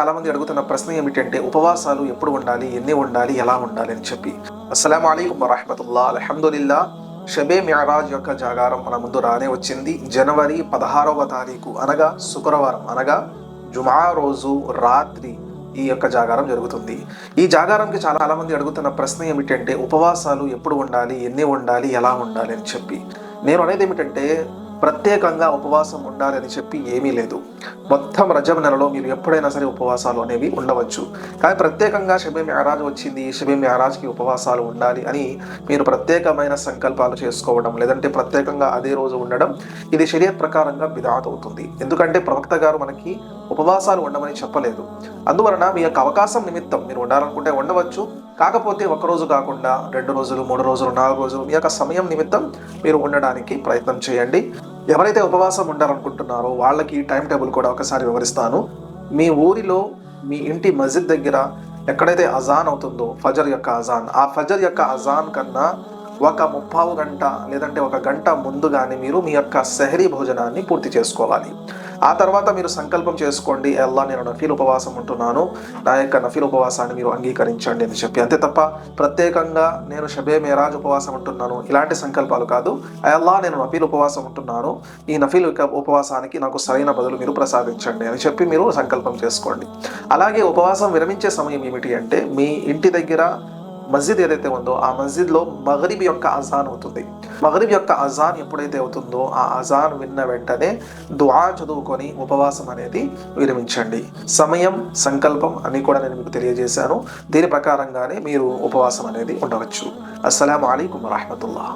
చాలామంది అడుగుతున్న ప్రశ్న ఏమిటంటే ఉపవాసాలు ఎప్పుడు ఉండాలి ఎన్ని ఉండాలి ఎలా ఉండాలి అని చెప్పి. అస్సలం అయికం వరహమతుల్లా అల్హమ్దుల్లా షబే మ్యారాజ్ యొక్క జాగారం మన ముందు రానే వచ్చింది. జనవరి పదహారవ తారీఖు అనగా శుక్రవారం అనగా జుమా రోజు రాత్రి ఈ యొక్క జాగారం జరుగుతుంది. ఈ జాగారంకి చాలా మంది అడుగుతున్న ప్రశ్న ఏమిటంటే ఉపవాసాలు ఎప్పుడు ఉండాలి ఎన్ని ఉండాలి ఎలా ఉండాలి అని చెప్పి. నేను అనేది ఏమిటంటే ప్రత్యేకంగా ఉపవాసం ఉండాలి అని చెప్పి ఏమీ లేదు. మొత్తం రజబ్ నెలలో మీరు ఎప్పుడైనా సరే ఉపవాసాలు అనేవి ఉండవచ్చు. కానీ ప్రత్యేకంగా షబీ మ్యారాజ్ వచ్చింది. షబీ మ్యారాజ్కి ఉపవాసాలు ఉండాలి అని మీరు ప్రత్యేకమైన సంకల్పాలు చేసుకోవడం లేదంటే ప్రత్యేకంగా అదే రోజు ఉండడం ఇది శరీర ప్రకారంగా బిదాత్ అవుతుంది. ఎందుకంటే ప్రవక్త గారు మనకి ఉపవాసాలు ఉండమని చెప్పలేదు. అందువలన మీ యొక్క అవకాశం నిమిత్తం మీరు ఉండాలనుకుంటే ఉండవచ్చు. కాకపోతే ఒకరోజు కాకుండా రెండు రోజులు మూడు రోజులు నాలుగు రోజులు మీ యొక్క సమయం నిమిత్తం మీరు ఉండడానికి ప్రయత్నం చేయండి. ఎవరైతే ఉపవాసం ఉండాలనుకుంటున్నారో వాళ్ళకి ఈ టైం టేబుల్ కూడా ఒకసారి వివరిస్తాను. మీ ఊరిలో మీ ఇంటి మస్జిద్ దగ్గర ఎక్కడైతే అజాన్ అవుతుందో ఫజర్ యొక్క అజాన్ ఆ ఫజర్ యొక్క అజాన్ కన్నా ఒక ముప్పావు గంట లేదంటే ఒక గంట ముందుగానే మీరు మీ యొక్క సెహరీ భోజనాన్ని పూర్తి చేసుకోవాలి. ఆ తర్వాత మీరు సంకల్పం చేసుకోండి. అల్లా నేను నఫీల్ ఉపవాసం ఉంటున్నాను. నా యొక్క నఫీల్ ఉపవాసాన్ని మీరు అంగీకరించండి అని చెప్పి. అంతే తప్ప ప్రత్యేకంగా నేను షబే మేరాజ్ ఉపవాసం ఉంటున్నాను. ఇలాంటి సంకల్పాలు కాదు. అల్లా నేను నఫీల్ ఉపవాసం ఉంటున్నాను. ఈ నఫీల్ యొక్క ఉపవాసానికి నాకు సరైన బదులు మీరు ప్రసాదించండి అని చెప్పి మీరు సంకల్పం చేసుకోండి. అలాగే ఉపవాసం విరమించే సమయం ఏమిటి అంటే మీ ఇంటి దగ్గర మస్జిద్ ఏదైతే ఉందో ఆ మస్జిద్లో మగరిబ్ యొక్క అజాన్ అవుతుంది. మగరిబ్ యొక్క అజాన్ ఎప్పుడైతే అవుతుందో ఆ అజాన్ విన్న వెంటనే దుఆ చదువుకొని ఉపవాసం అనేది విరమించండి. సమయం సంకల్పం అని కూడా నేను మీకు తెలియజేశాను. దీని ప్రకారంగానే మీరు ఉపవాసం అనేది ఉండవచ్చు. అస్సలం అయికం వరహమతుల్లా